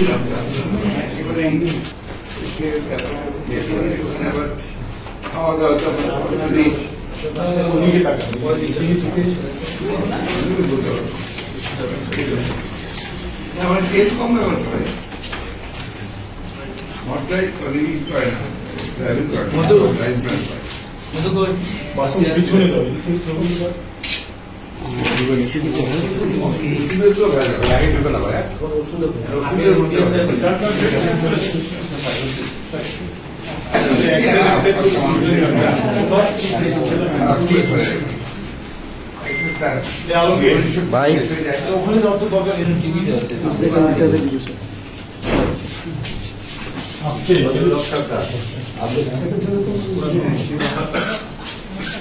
একেবারে এসে এত করে ওখানে আবার খাওয়া দাওয়া তো আমরা rich। আমার টেস্ট কম ব্যবহার করে মশলাই কলিগ করে না মধু। করে। মধু কই পিছনে ভাই, ওখানে যত দরকার টিভিতে আছে আজকে পারবে বাইরে না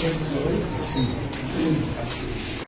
계신 분을 드립니다.